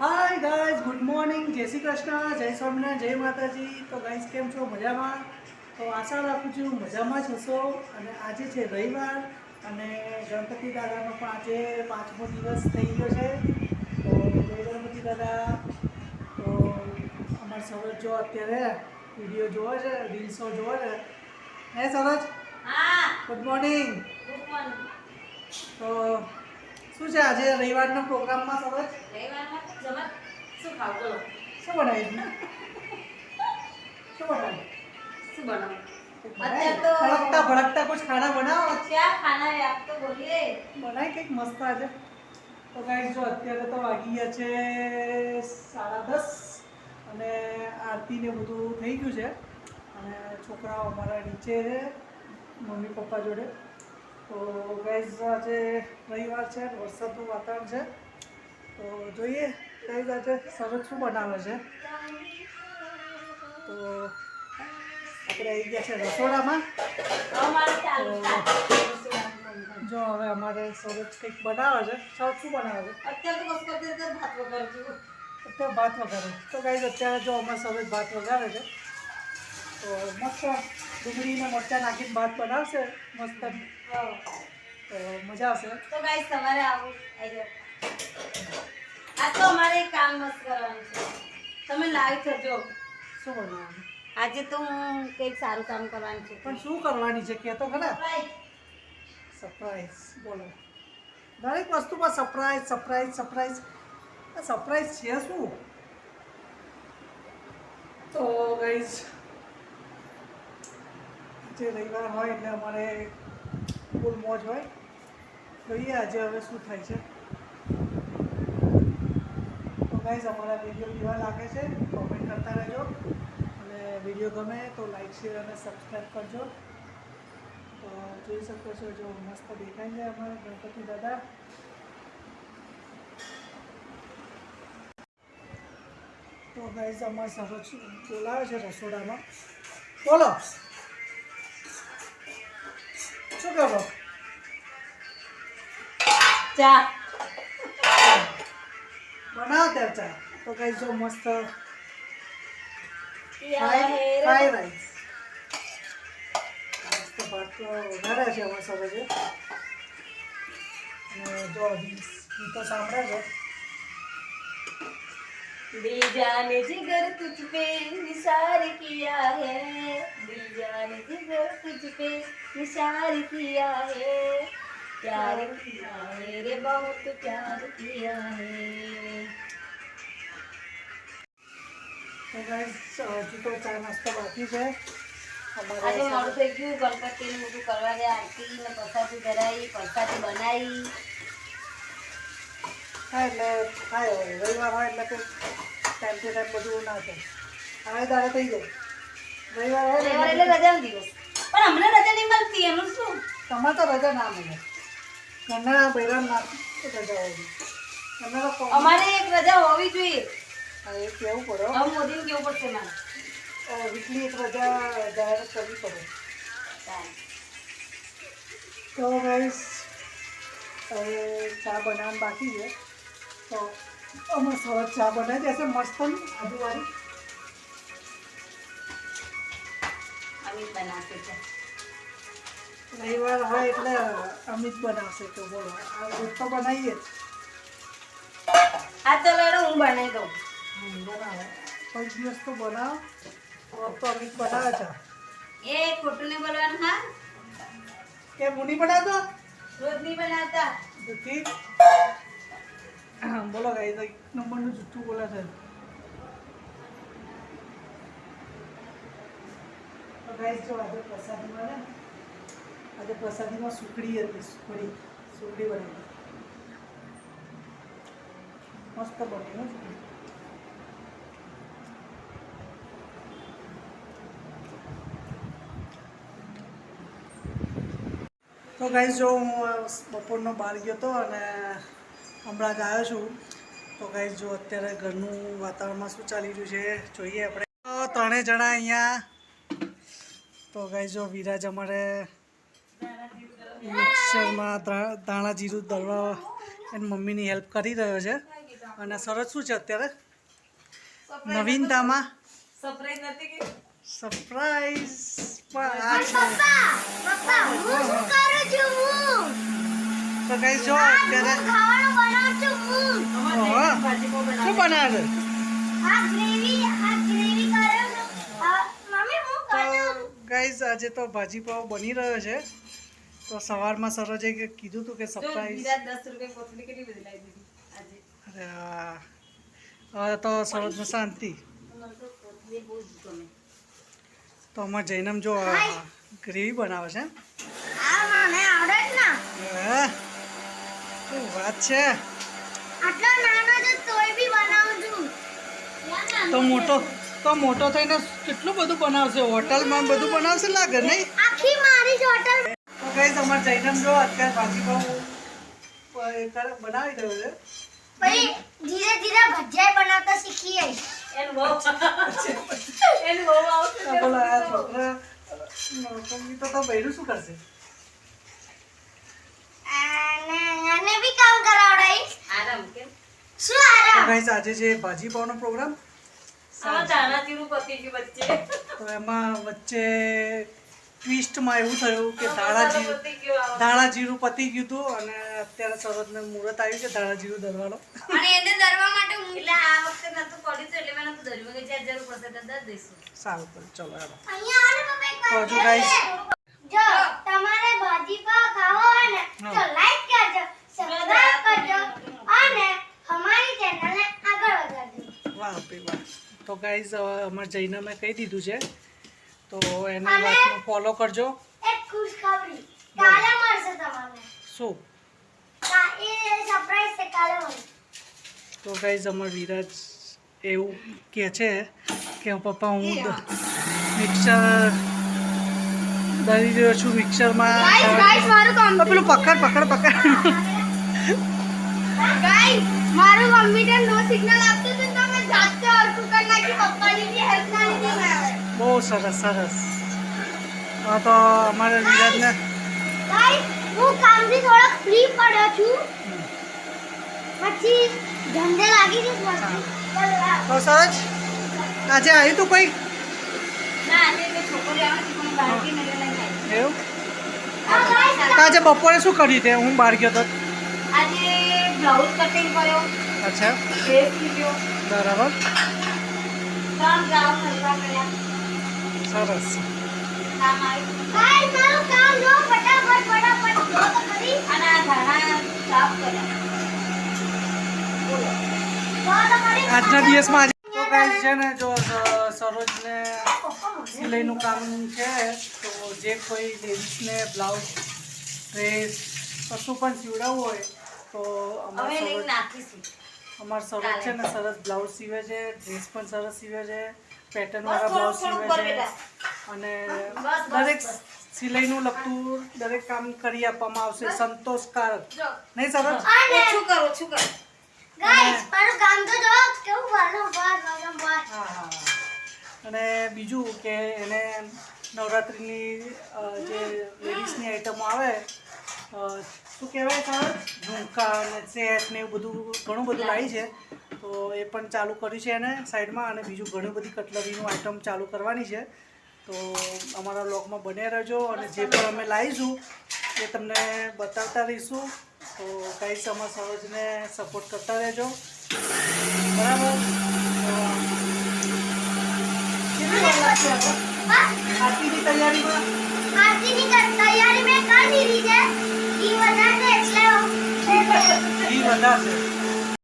Hi guys good morning જય શ્રી કૃષ્ણ જય સ્વામિનારાયણ જય માતાજી. તો ગાઈઝ કેમ છો? મજામાં? તો આશા રાખું છું મજામાં જ હશો. અને આજે છે રવિવાર અને ગણપતિ દાદાનો પણ આજે પાંચમો દિવસ થઈ ગયો છે. તો ગણપતિ દાદા. તો અમારે સરોજ જો અત્યારે વીડિયો જોવો છે રીલ્સો જોવો છે. હે સરોજ? ગુડ મોર્નિંગ તો શું છે આજે રવિવારના પ્રોગ્રામમાં સરસ રવિવારના શું ખાવું બોલો? શું બનાવ્યું શું બનાવ્યું? શું બનાવ્યું અત્યારે તો ભડકતા ભડકતા કુછ ખાના બનાવો? ક્યાં કંઈક મસ્ત આજે. તો ગાઈસ જો અત્યારે તો વાગી ગયા છે સાડા દસ અને આરતીને બધું થઈ ગયું છે. અને છોકરાઓ અમારા નીચે મમ્મી પપ્પા જોડે. તો ગાઈઝ આજે રવિવાર છે વરસાદનું વાતાવરણ છે. તો જોઈએ ગાઈઝ આજે સરસ શું બનાવે છે. તો આપણે આવી ગયા છે રસોડામાં. જો હવે અમારે સરસ કંઈક બનાવે છે. સરસ શું બનાવે છે? અત્યારે ભાત વઘારે તો ગાઈઝ અત્યારે જો અમારે સરસ ભાત વગાડે છે. તો મસ્ત ડુંગળીને મરચાં નાખીને ભાત બનાવશે. મસ્ત તો મજા આવશે. તો ગાઈસ તમારે આવું. આવી આ તો અમારે કામ મસ્ત કરવાનું છે. તમે લાઈવ થજો. શું બનાવવાનું આજે તો હું કંઈક સારું કામ કરવાનું છે. પણ શું કરવાની છે કે તો ખરા. સરપ્રાઈઝ બોલો. દરેક વસ્તુમાં સરપ્રાઈઝ સરપ્રાઈઝ સરપ્રાઈઝ આ સરપ્રાઈઝ છે શું? તો ગાઈઝ જે રવિવાર હોય એટલે અમારે ફૂલ મોજ હોય. જોઈએ આજે હવે શું થાય છે? તો ગાઈઝ અમારા વીડિયો કેવા લાગે છે? કોમેન્ટ કરતા રહેજો. અને વીડિયો ગમે તો લાઈક શેર અને સબસ્ક્રાઈબ કરજો. તો જોઈ શકો છો, જો મસ્ત દેખાય છે અમારા ગણપતિ દાદા. તો ગાઈઝ અમારે સરસ, બોલાવે છે રસોડામાં. બોલો. શું કરો ચા બનાવો ત્યાં ચા તો ગાઈઝ જો મસ્ત પિયા ફ્રાઈ હે ફ્રાઈ રે. રાઈસ મસ્ત ભાત તો વધારે છે અમારે સરોજે અને જો ગીતો સાંભળે છે दिल जाने जिगर तुझ पे निसार किया है दिल जाने जिगर तुझ पे निसार किया है प्यार किया है रे बहुत प्यार किया है તો ગાઈઝ હજુ તો ચા નાસ્તો બાકી છે આજે અમારે મોડું થઈ ગયું ગણપતિનું બધું કરવા ગયા આરતી ને પ્રસાદી ધરાઈ પ્રસાદી બનાવી હા એટલે થાય હોય રવિવાર હોય એટલે કે ટાઈમ ટુ ટાઈમ બધું ના થાય. હવે દાડે થઈ જાય. રવિવાર હોય ને રવિવાર એટલે રજા રજાનો દિવસ. પણ હમણાં રજા નહીં મળતી એનું શું? તમારે તો રજા ના મળે. ઘરના બૈરામ ના રજા હોય. તમે તો અમારે એક રજા હોવી જોઈએ. હા, એ કહેવું પડે હો. હવે મોદીને કેવું પડશે મારે વીકલી એક રજા જાહેર કરવી પડે. તો ગાઈસ હવે ચા બનાવવાનું બાકી છે. તો અમે સરસ ચા બનાવી દેશે મસ્ત આજુબાજુ અમિત બનાવશે છે રવિવાર હોય એટલે અમિત બનાવશે તો બોલો. આ રોજ તો બનાવીએ. જ આ તો લડો હું બનાવી દઉં. બનાવો. કોઈ દિવસ તો બનાવો. તો અમિત બનાવે છે. એ ખોટું નહીં બોલવાનું હા? કે મુની બનાવતો? રોજ નહીં બનાવતા. ઠીક બોલો ગાઈ તો એક નંબરનું જુઠ્ઠું બોલે છે. તો જો આજે પ્રસાદીમાં આજે પ્રસાદીમાં સુખડી હતી, સુખડી સુખડી બનાવી મસ્ત બની હો, સુખડી. તો ગાઈઝ જો હું બપોરનો બહાર ગયો હતો અને હમણાં જ આવ્યો છું. તો ગાઈસ જો અત્યારે ઘરનું વાતાવરણમાં શું ચાલી રહ્યું છે જોઈએ આપણે. તો ત્રણેય જણા અહીંયા. તો ગાઈસ જો વિરાજ અમારે મિક્સરમાં દાણા જીરું દળવા એની મમ્મીની હેલ્પ કરી રહ્યો છે. અને સરસ શું છે અત્યારે? નવીનતામાં સરપ્રાઈઝ નથી કે? સરપ્રાઈઝ પણ આ છે પપ્પા! પપ્પા હું શું કરું છું હું? તો કઈ જો અત્યારે ખાવાનું બનાવું છું હું. ઓહો. જઈને ભાજી પાઉં શું બનાવે. બનાવે આ ગ્રેવી આ ગ્રેવી કરું મમ્મી હું તો કરું ગાઈઝ આજે તો ભાજી પાવ બની રહ્યો છે. તો સવારમાં સરોજે કે કીધું હતું કે જો સરપ્રાઈઝ વિરાટ દસ રૂપિયા કોથળી કેટલી બધી દીધી આજે? અરે આ. હવે તો સરોજને શાંતિ. તો અમાર જૈનમ જો ગ્રેવી બનાવે છે આ મને આવડે જ ના હે? શું વાત છે? આટલો નાનો છે તોય બી બનાવું છું. તો મોટો તો મોટો થઈને કેટલું બધું બનાવશે? હોટલમાં બધું બનાવશે લાગે નહીં? આખી મારી જ હોટલ. તો કઈ તમારે જઈને જો અત્યારે ભાજી પાવ બનાવી દઉં છે. ભાઈ ધીરે ધીરે ભજીયા બનાવતા શીખી જઈશ એન બહુ એન બહુ આવશે બોલા છોકરા તો તો બૈરું શું કરશે અને એને બી કામ કરાવડાવીશ આરામ કેમ ગાઈઝ આજે છે ભાજી પાવનો પ્રોગ્રામ? તો એમાં વચ્ચે ટ્વિસ્ટમાં એવું થયું કે ધાણા જીરું પતિ ગયું. ધાણા જીરું પતી ગયું હતું અને અત્યારે સરસને મુહૂર્ત આવ્યું છે ધાણા જીરું દરવાનો અને એને દરવા માટે હું એટલે આ વખતે નતું પડ્યું એટલે મેં નતું ધર્યું કે જ્યાં જરૂર પડશે ત્યાં દર દઈશું. સારું તો ચલો. એક તો વાર જો guys, જો તમારે ભાજી પાવ ખાવો હોય ને હા. તો લાઈક કરજો સબસ્ક્રાઇબ કરજો અને અમારી ચેનલને આગળ વધારજો વાહ ભાઈ વાહ તો ગાઈઝ અમારે જઈને મેં કહી દીધું છે. તો એને ફોલો કરજો. શું? કા- એ સરપ્રાઈઝ છે કાલે મળશે. તો ગાઈઝ અમાર વિરાજ એવું કહે છે કે પપ્પા હું મિક્સર દરી રહ્યો છું મિક્સરમાં. પેલું પકડ પકડ પકડ. મારું કમ્પ્યુટર નો સિગ્નલ આપતું બહુ સરસ સરસ. હા તો અમારે વિરાજને હું કામથી થોડો ફ્રી પડ્યો છું. પછી ધંધે લાગી જઈશ તો સરસ. આજે આવ્યું તું કોઈ? આવે આવી. એવું? આજે બપોરે શું કર્યું તે? હું બહાર ગયો તો. આજે બ્લાઉઝ કટિંગ કર્યો. અચ્છા. ડ્રેસ લીધો. બરાબર સરસ આજના દિવસમાં આજે તો ગાઈસ છે ને જો સરોજને સિલાઈનું કામ છે તો જે કોઈ લેડીઝને બ્લાઉઝ ડ્રેસ કશું પણ સીવડાવવું હોય તો અમે નાખીશું અમાર સરસ છે ને સરસ બ્લાઉઝ સીવે છે ડ્રેસ પણ સરસ સીવે છે પેટર્ન વાળા બ્લાઉઝ સીવે છે. અને દરેક. સિલાઈનું લગતું દરેક કામ કરી આપવામાં આવશે. સંતોષકારક. નહીં સરસ? ઓછું કરો ઓછું કર. અને બીજું કે એને નવરાત્રિની જે લેડીઝની આઈટમો આવે શું કહેવાય સર? ઝુમકા અને સેટ ને એવું બધું ઘણું બધું લાવી છે. તો એ પણ ચાલુ કર્યું છે એને સાઈડમાં અને બીજું ઘણી બધી કટલરીનું આઈટમ ચાલુ કરવાની છે. તો અમારા બ્લોગમાં બને રહેજો અને જે પણ અમે લાવીશું એ તમને બતાવતા રહીશું. તો ગાઈસ અમારા સરોજને સપોર્ટ કરતા રહેજો. બરાબર? આરતીની તૈયારીમાં? આરતીની તૈયારી મેં કરી દીધી છે. mandate.